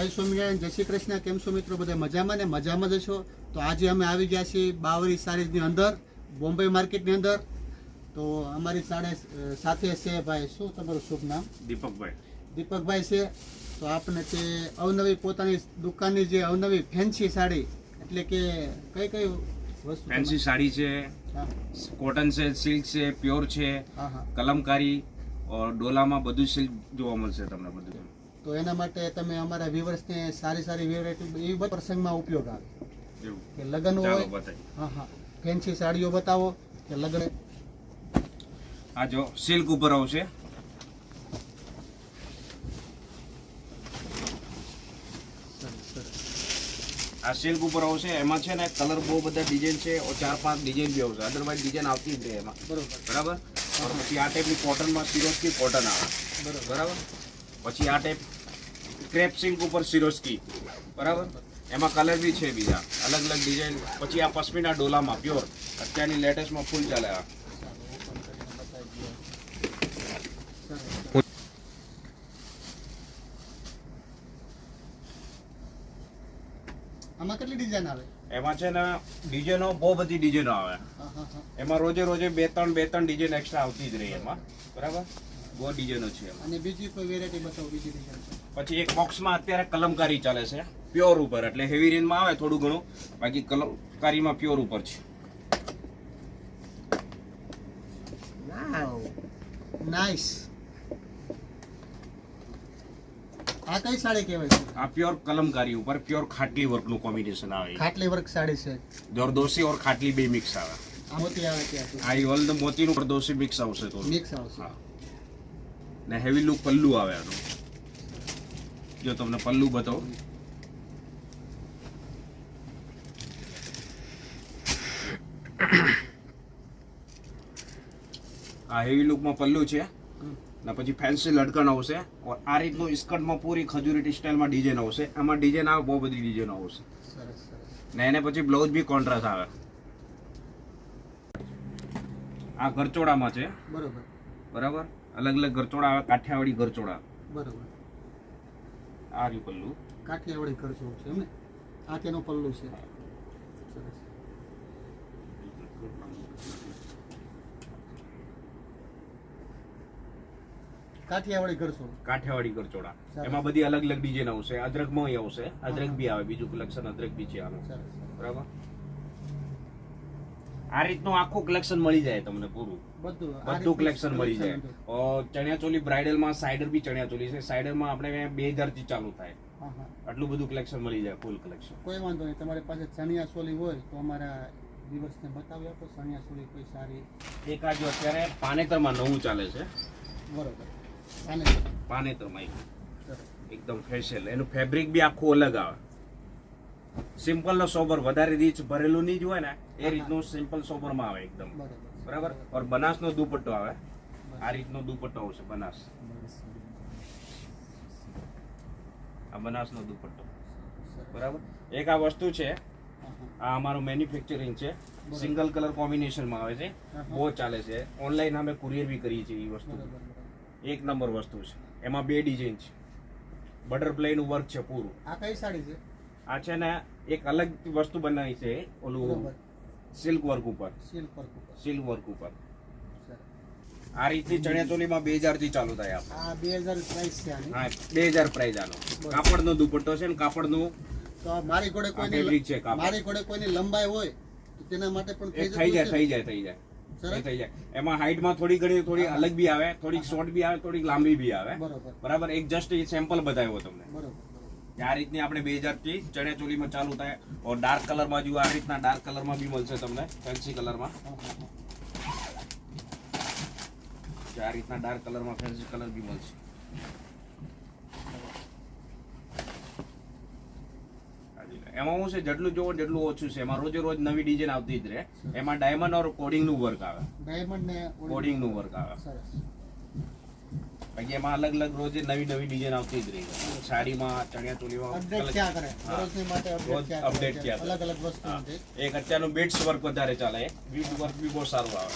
જય સ્વામિનારાયણ જય શ્રી કૃષ્ણ. કેમ છો મિત્રો? બધા મજામાં ને? મજામાં જ છો? તો આજે અમે આવી ગયા છીએ બાવરી સાડીની અંદર બોમ્બે માર્કેટની અંદર. તો અમારી સાડે સાથે છે ભાઈ શું તમારું શુભ નામ? દીપકભાઈ. દીપકભાઈ છે. તો આપણે તે અવનવી પોતાની દુકાનની જે અવનવી ફેન્સી સાડી એટલે કે કઈ કઈ વસ્તુ ફેન્સી સાડી છે કોટન છે સિલ્ક છે પ્યોર છે કલમકારી ઓર ડોલામાં બધું સિલ્ક જોવા મળશે તમને બધું. તો એના માટે તમે અમારા વ્યુવર્સને સારી સારી વેરાયટી એ બધા પ્રસંગમાં ઉપયોગ આવે. કે લગ્ન હોય હા હા. ફેન્સી સાડીઓ બતાવો કે લગ્ન આ જો સિલ્ક ઉપર આવશે. આ સિલ્ક ઉપર આવશે. એમાં છે ને કલર બહુ બધા ડિઝાઇન છે. ચાર પાંચ ડિઝાઇન બી આવશે. અદરવાઇઝ ડિઝાઇન આવતી જ રહે એમાં. બરાબર. બરાબર? પછી આ ટાઈપની કોટનમાં સિરોસ્કી કોટન આવે. બરાબર. બરાબર? પછી આ ટાઈપ ક્રેપ સિલ્ક ઉપર સિરોસ્કી બરાબર? એમાં કલર બી છે બીજા. અલગ અલગ ડિઝાઇન પછી આ પશ્મિના ડોલામાં પ્યોર અત્યારની લેટેસ્ટમાં ફૂલ ચાલે આ. આમાં કેટલી ડિઝાઇન આવે? એમાં છે ને ડિઝાઇનો બહુ બધી ડિઝાઇનો આવે. એમાં રોજે રોજે બે ત્રણ બે ત્રણ ડિઝાઇન એક્સ્ટ્રા આવતી જ રહી એમાં. બરાબર? બહુ ડિઝાઇનો છે અને બીજી કોઈ વેરાયટી બતાવો બીજી ડિઝાઇન પછી એક બોક્સમાં અત્યારે કલમકારી ચાલે છે પ્યોર ઉપર. એટલે હેવી રેન્જમાં આવે થોડું ઘણું બાકી કલમકારીમાં પ્યોર ઉપર છે. વાવ નાઈસ આ કઈ સાડી કહેવાય છે? આ પ્યોર કલમકારી ઉપર પ્યોર ખાટલી વર્કનું કોમ્બિનેશન આવે. ખાટલી વર્ક સાડી છે. જરદોશી ઓર ખાટલી બે મિક્સ આવે. આ મોતી આવે ત્યાં આ ઓલ મોતીનું જરદોશી મિક્સ આવશે તો. મિક્સ આવશે. હા. ને હેવી લુક પલ્લુ આવે આનું. જો તમને પલ્લુ બતાવો. આ હેવી લુકમાં પલ્લુ છે. ને પછી ફેન્સી લટકન આવશે. ઓર આ રીતનું સ્કર્ટમાં પૂરી ખજૂરી સ્ટાઇલમાં ડિઝાઇન આવશે. આમાં ડિઝાઇન આવે બહુ બધી ડિઝાઇન આવશે. ને એને પછી બ્લાઉઝ બી કોન્ટ્રાસ્ટ આવે. આ ગરચોડામાં છે. બરોબર. બરાબર? અલગ અલગ ગરચોડા આવે કાઠિયાવાડી ગરચોડા બરાબર. આ રહ્યું પલ્લું. કાઠિયાવાડી ખર્ચો છે એમ ને? આ તેનું પલ્લું છે. સરસ. કાઠિયાવાડી ખર્ચો કાઠિયાવાડી ગરચોડા એમાં બધી અલગ અલગ ડિઝાઇન આવશે. અદરકમાં આવશે. અદરક બી આવે. બીજું કલેક્શન અદરક બી છે આનું. બરાબર? આ રીતનું આખું કલેક્શન મળી જાય તમને પૂરું. બધું બધું કલેક્શન મળી જાય. ચણિયાચોલી બ્રાઇડલમાં સાઈડર બી ચણિયાચોલી છે. સાઇડરમાં આપણે બે હજારથી ચાલુ થાય. આટલું બધું કલેક્શન મળી જાય ફૂલ કલેક્શન કોઈ વાંધો નહીં. તમારી પાસે ચણિયા ચોલી હોય તો અમારા દિવસને બતાવી આપો. ચણિયા ચોલી કોઈ સારી એક આ જો અત્યારે પાનેતરમાં નવું ચાલે છે. બરોબર. પાનેતર. પાનેતરમાં એક. એકદમ ફેશિયલ એનું ફેબ્રિક બી આખું અલગ આવે. સિમ્પલ નો સોબર વધારે રીચ ભરેલું નહીં જ હોય ને એ રીતનું સિમ્પલ સોબરમાં આવે એકદમ. બરોબર ઓર બનાસ નો દુપટ્ટો આવે. આ રીતનો દુપટ્ટો આવશે બનાસ. આ બનાસ નો દુપટ્ટો બરાબર? એક આ વસ્તુ છે આ અમારું મેન્યુફેક્ચરિંગ છે. સિંગલ કલર કોમ્બિનેશનમાં આવે છે. બહુ ચાલે છે. ઓનલાઈન અમે કુરિયર બી કરીએ છીએ એ વસ્તુ. એક નંબર વસ્તુ છે. એમાં બે ડિઝાઇન છે. બટરફ્લાયનું વર્ક છે પૂરું. આ કઈ સાડી છે? આ છે ને એક અલગ વસ્તુ બનાવી છે ઓલું સિલ્ક વર્ક ઉપર. સિલ્ક વર્ક ઉપર. સિલ્ક વર્ક ઉપર. આ રીતની ચણિયાચોલીમાં બે હજારથી ચાલુ થાય આપણે આ બે હજાર પ્રાઇસ છે હા બે હજાર પ્રાઇઝ આનો. કાપડનો દુપટ્ટો છે ને કાપડનું તો મારી કોડે કોઈ છે મારી કોડે કોઈની લંબાઈ હોય તો તેના માટે પણ થઈ જાય થઈ જાય થઈ જાય. થઈ જાય. એમાં હાઈટમાં થોડી ઘણી થોડી અલગ બી આવે થોડીક શોર્ટ બી આવે થોડીક લાંબી બી આવે. બરોબર. બરાબર? એક જસ્ટ એ સેમ્પલ બતાવ્યો તમને. બરોબર. કે આ રીતની આપણે બે હજારથી ચણિયાચોલીમાં ચાલુ થાય ઓર ડાર્ક કલરમાં જુઓ આ રીતના ડાર્ક કલરમાં બી મળશે તમને ફેન્સી કલરમાં હા, હા, હા. આ રીતના ડાર્ક કલરમાં ફેન્સી કલર બી મળશે. એમાં શું છે? જેટલું જોવો જેટલું ઓછું છે. એમાં રોજે રોજ નવી ડિઝાઇન આવતી જ રહે. એમાં ડાયમંડ ઓર કોડિંગનું વર્ક આવે. ડાયમંડ ને કોડિંગનું વર્ક આવે. સરસ. બાકી એમાં અલગ અલગ રોજે નવી નવી ડિઝાઇન આવતી જ રહી સાડીમાં ચણિયા રોજ અપડેટ કરે? અલગ અલગ વસ્તુ એક અત્યારનું બેડ્સ વર્ક વધારે ચાલે. બીટ વર્ક બી બહુ સારું આવે.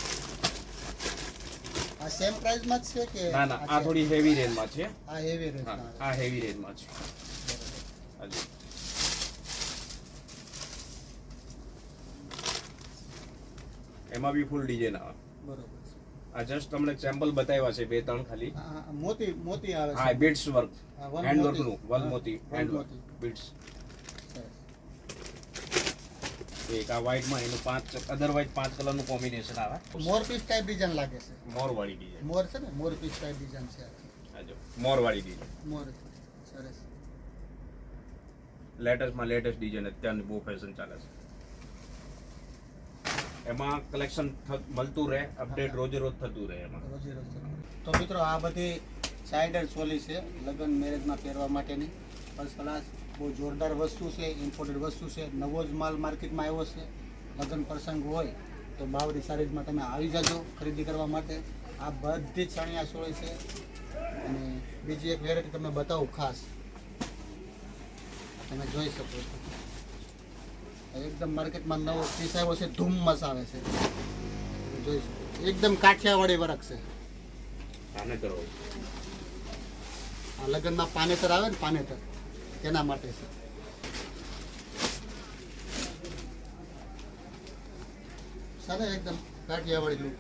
સેમ પ્રાઇસ જ છે કે ના ના આ થોડી હેવી રેન્જમાં છે. આ હેવી રેન્જ આ હેવી રેન્જમાં છે. હાજી. એમાં બી ફૂલ ડિઝાઇન આવે. બરોબર. આ જસ્ટ તમને સેમ્પલ બતાવ્યા છે બે ત્રણ ખાલી. મોતી મોતી આવે હા છે બીડ્સ વર્ક હેન્ડ વર્કનું વલ મોતી હેન્ડ વર્ક. બીડ્સ એક આ વ્હાઇટમાં એનું પાંચ અધરવાઇઝ પાંચ કલરનું કોમ્બિનેશન આવે. મોર પીસ ટાઈપ ડિઝાઇન લાગે છે. મોર વાળી ડિઝાઇન મોર છે ને? મોર પીસ ટાઈપ ડિઝાઇન છે. આજો મોર વાળી ડિઝાઇન મોર સરસ. લેટેસ્ટમાં લેટેસ્ટ ડિઝાઇન અત્યારની બહુ ફેશન ચાલે છે. એમાં કલેક્શન મળતું રહે અપડેટ રોજે રોજ થતું રહે એમાં. તો મિત્રો, આ બધી સાઇડર ચોલી છે, લગ્ન મેરેજમાં પહેરવા માટેની. ફર્સ્ટ ક્લાસ બહુ જોરદાર વસ્તુ છે ઇમ્પોર્ટેડ વસ્તુ છે. નવો જ માલ માર્કેટમાં આવ્યો છે. લગ્ન પ્રસંગ હોય, તો બાવરી સારીઝમાં તમે આવી જજો ખરીદી કરવા માટે. આ બધી જ ચણિયા ચોળી છે. અને બીજી એક વેરાયટી તમને બતાવું ખાસ. તમે જોઈ શકો છો. એકદમ માર્કેટમાં નવો પીસ આવ્યો છે ધૂમ આવે છે. જોઈ શકો એકદમ કાઠિયાવાડી વર્ક છે. પાનેતર આ લગ્નમાં પાનેતર આવે ને પાનેતર તેના માટે છે. સરસ એકદમ કાઠિયાવાડી લુક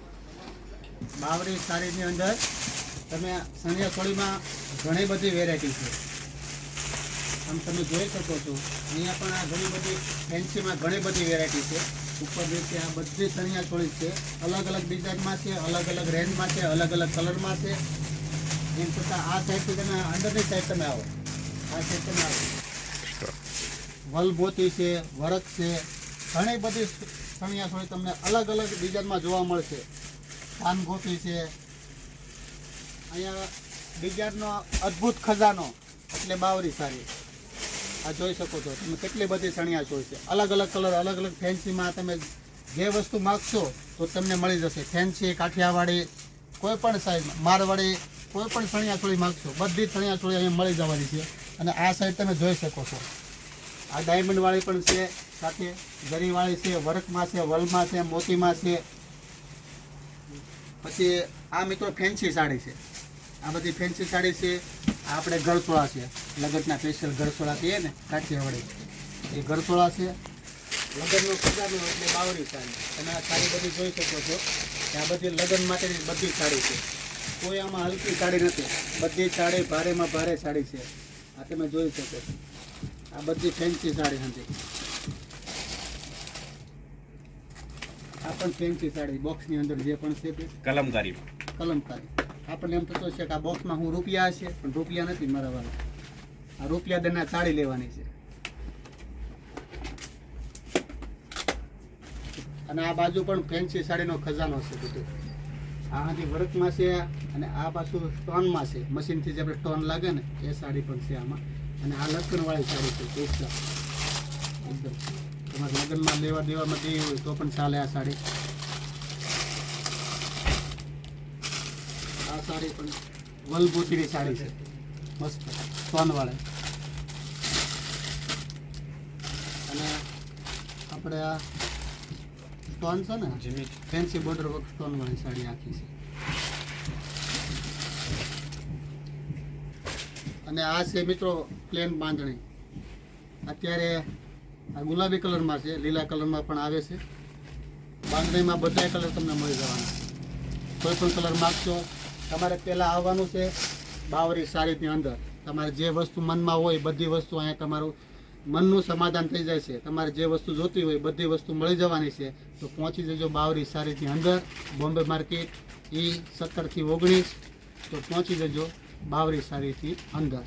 બાવરી સાડીની અંદર તમે સણિયા ચોળીમાં ઘણી બધી વેરાયટી છે. આમ તમે જોઈ શકો છો. અહીંયા પણ આ ઘણી બધી ફેન્સીમાં ઘણી બધી વેરાયટી છે. ઉપર જે આ બધી ચણિયા ચોળી છે. અલગ અલગ ડિઝાઇનમાં છે, અલગ અલગ રેન્જમાં છે, અલગ અલગ કલરમાં છે. એમ છતાં આ સાઈડથી તમે અંદરની સાઈડ તમે આવો. આ સાઈડ તમે આવો. વલભોતી છે, વરખ છે, ઘણી બધી ચણિયા ચોળી તમને અલગ અલગ ડિઝાઇનમાં જોવા મળશે. પાનગોપી છે. અહીંયા ડિઝાઇનનો અદ્ભુત ખજાનો, એટલે બાવરી સાડી આ જોઈ શકો છો. તમે કેટલી બધી ચણિયા ચોળી છે. અલગ અલગ કલર, અલગ અલગ ફેન્સીમાં તમે જે વસ્તુ માગશો તો તમને મળી જશે. ફેન્સી, કાઠિયાવાડી, કોઈ પણ સાઈઝમાં મારવાડી, કોઈ પણ ચણિયા ચોળી માગશો, બધી ચણિયા ચોળી અહીંયા મળી જવાની છે. અને આ સાઈડ તમે જોઈ શકો છો. આ ડાયમંડવાળી પણ છે, સાથે જરીવાળી છે, વર્કમાં છે, વલમાં છે, મોતીમાં છે. પછી આ મિત્રો ફેન્સી સાડી છે. આ બધી ફેન્સી સાડી છે. આપણે ગળસોળા છે. લગતના સ્પેશિયલ ગળસોળા કહીએ ને કાઠિયાવાડી એ ગળસોળા છે. લગ્નનો ખજાનો એટલે બાવરી સાડી. તમે આ સાડી બધી જોઈ શકો છો કે આ બધી લગ્ન માટેની બધી સાડી છે. કોઈ આમાં હલકી સાડી નથી. બધી સાડી ભારેમાં ભારે સાડી છે. આ તમે જોઈ શકો છો. આ બધી ફેન્સી સાડી હતી આ પણ ફેન્સી સાડી બોક્સની અંદર જે પણ છે તે કલમકારીમાં. કલમકારી. આપણને એમ થતો છે કે આ બોક્સમાં હું રૂપિયા હશે, પણ રૂપિયા નથી મારા આ રૂપિયા દરના સાડી લેવાની છે. અને આ બાજુ પણ ફેન્સી સાડીનો ખજાનો છે બધું. આ વર્કમાં છે અને આ પાછું સ્ટોનમાં છે. મશીનથી જે આપણે સ્ટોન લાગે ને, એ સાડી પણ છે આમાં. અને આ લટકણવાળી સાડી છે, એકદમ. એકદમ. તમારે લગ્નમાં લેવા દેવામાં દેવી હોય તો પણ ચાલે આ સાડી. આ સાડી પણ વલભૂતિની સાડી છે. મસ્ત. સ્ટોનવાળી અને આપણે આ સ્ટોન છે ને ફેન્સી બોર્ડર વર્ક સ્ટોનવાળી સાડી આખી છે. અને આ છે મિત્રો પ્લેન બાંધણી. અત્યારે આ ગુલાબી કલરમાં છે લીલા કલરમાં પણ આવે છે. બાંધણીમાં બધા કલર તમને મળી જવાના. કોઈ પણ કલર માગશો તમારે પહેલાં આવવાનું છે બાવરી સારીની અંદર. તમારે જે વસ્તુ મનમાં હોય બધી વસ્તુ અહીંયા તમારું મનનું સમાધાન થઈ જાય છે. તમારે જે વસ્તુ જોતી હોય બધી વસ્તુ મળી જવાની છે. તો પહોંચી જજો બાવરી સારીની અંદર. બોમ્બે માર્કેટ ઈ સત્તરથી ઓગણીસ. તો પહોંચી જજો બાવરી સારીથી અંદર.